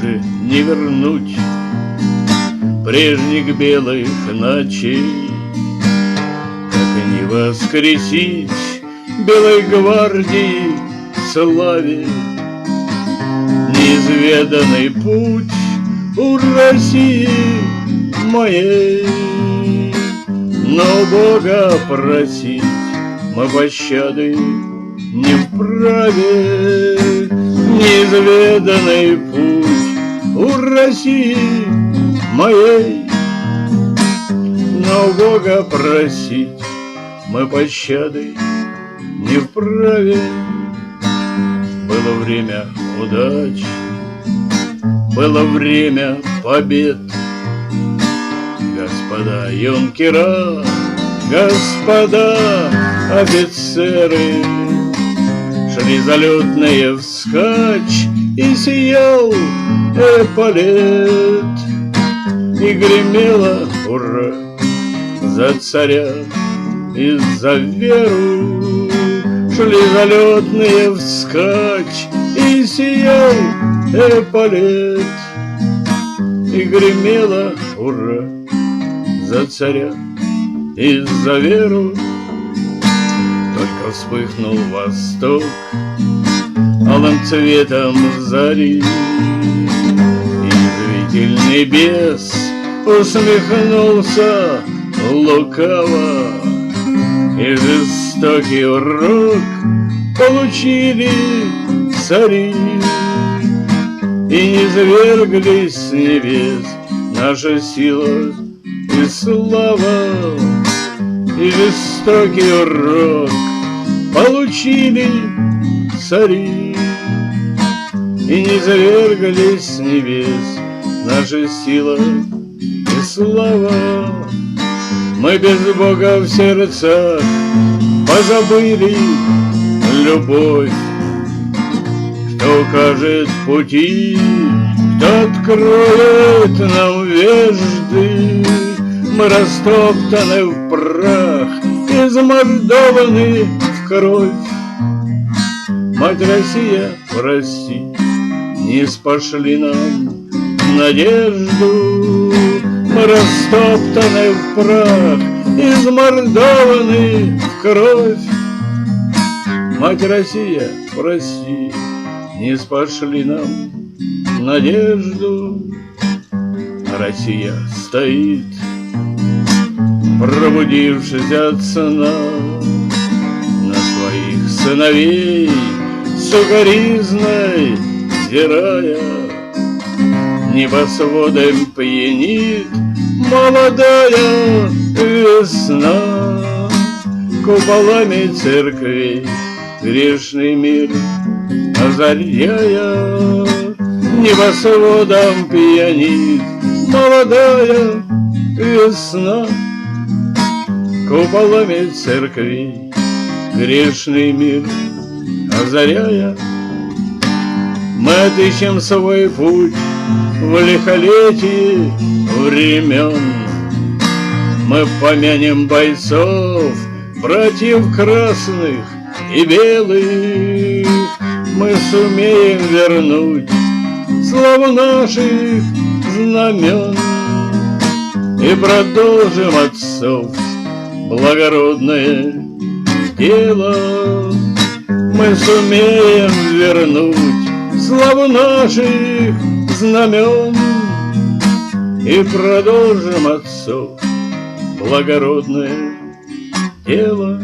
уже не вернуть Прежних белых ночей. Как не воскресить Белой гвардии славе Неизведанный путь у России моей. Но Бога просить мы пощады не вправе. Неизведанный России моей. Но Бога просить мы пощады не вправе. Было время удач, было время побед. Господа юнкера, господа офицеры Шли залетные вскачь и сиял эполет И гремело ура за царя и за веру. Шли залетные вскачь и сиял эполет И гремело ура за царя и за веру. Только вспыхнул восток Алым цветом зари Язвительный бес усмехнулся лукаво. И жестокий урок получили цари И не зверглись с небес. Наша сила и слава И жестокий урок получили цари И не завергались с небес наша сила и слава Мы без Бога в сердцах позабыли любовь. Кто укажет пути, кто откроет нам вежды. Мы растоптаны в прах, измордованы в кровь. Мать Россия, прости, не спошли нам надежду растоптаны в прах, измордованы в кровь. Мать Россия, прости, не спошли нам надежду. Россия стоит, пробудившись от сна. На своих сыновей сукоризной взирая Небосводом пьянит молодая весна. Куполами церквей грешный мир озаряя Небосводом пьянит молодая весна. Куполами церквей грешный мир озаряя Мы отыщем свой путь в лихолетии времен. Мы помянем бойцов, братьев красных и белых. Мы сумеем вернуть славу наших знамен И продолжим отцов благородное дело. Мы сумеем вернуть славу наших знамен. И продолжим отцов благородное дело